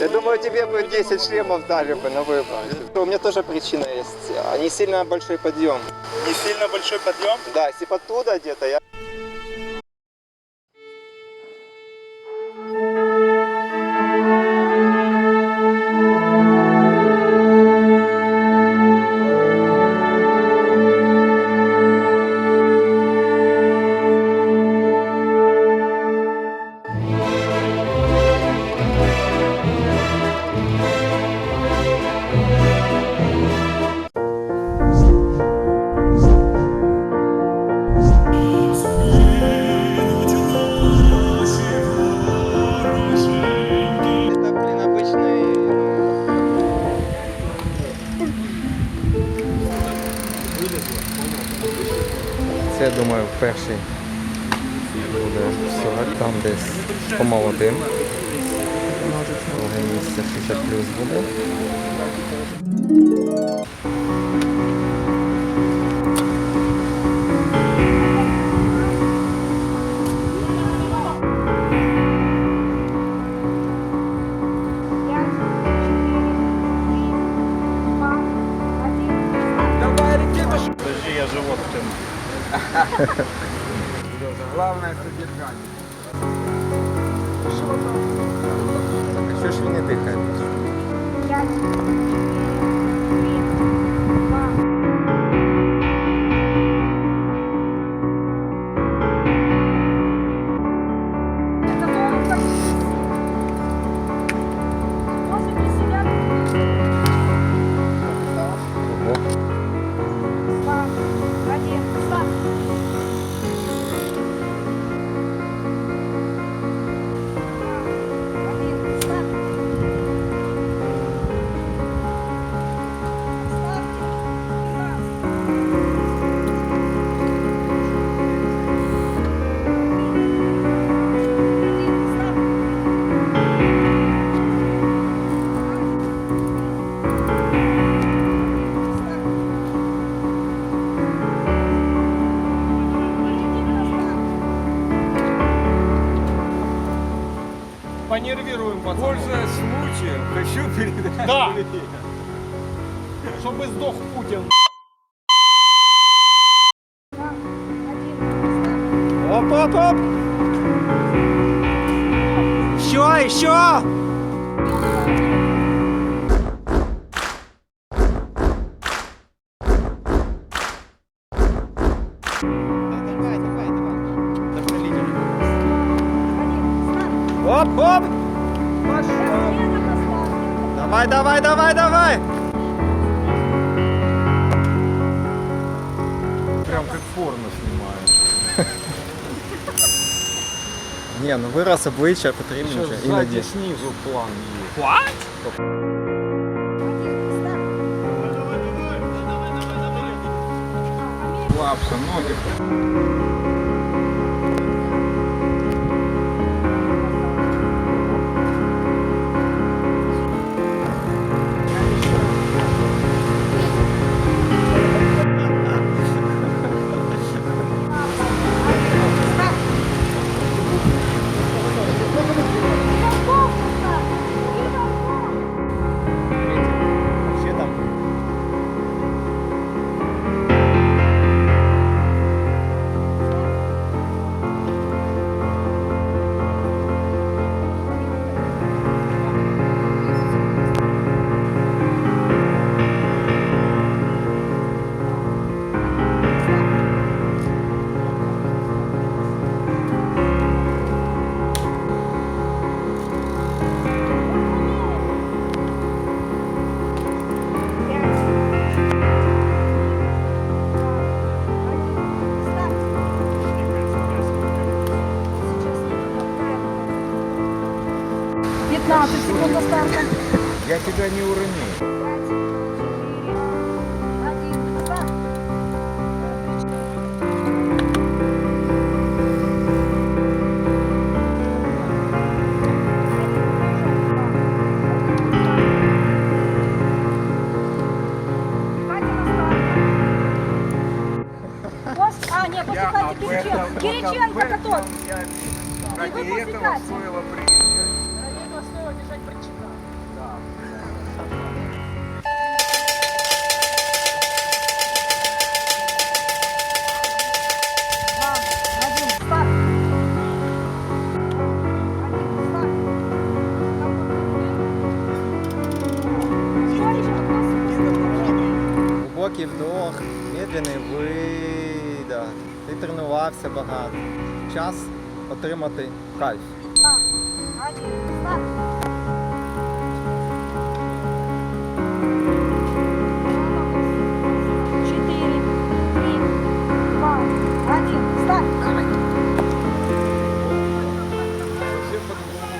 Я думаю, тебе бы 10 шлемов дали бы на выбор. У меня тоже причина есть. Не сильно большой подъем. Не сильно большой подъем? Да, если оттуда где-то, я... Це, думаю, перший буде всього там десь по молодим. Друге місце 60 плюс буде. Главное содержание. Що ж він не дихає? Понервируем, пацаны. Пользуясь случаем, хочу передать. Да. Чтобы сдох Путин. Оп, оп, оп! Еще, еще! Оп, оп! Давай, давай, давай, давай! Прям как порно снимаю. Ні, ну вираз обличчя потрібно Еще вже сзади іноді. снизу план есть. Лапша, ноги. Я тебя не. Пос- А, нет, Кати Кириченко. Кириченко, который. Ради этого стоило приезжать. Глибокий вдох, медленний видох. Ти тренувався багато. Час отримати кайф.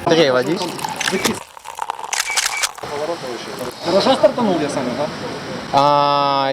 Андрей, водись. Хорошо стартанул я сам, да? А,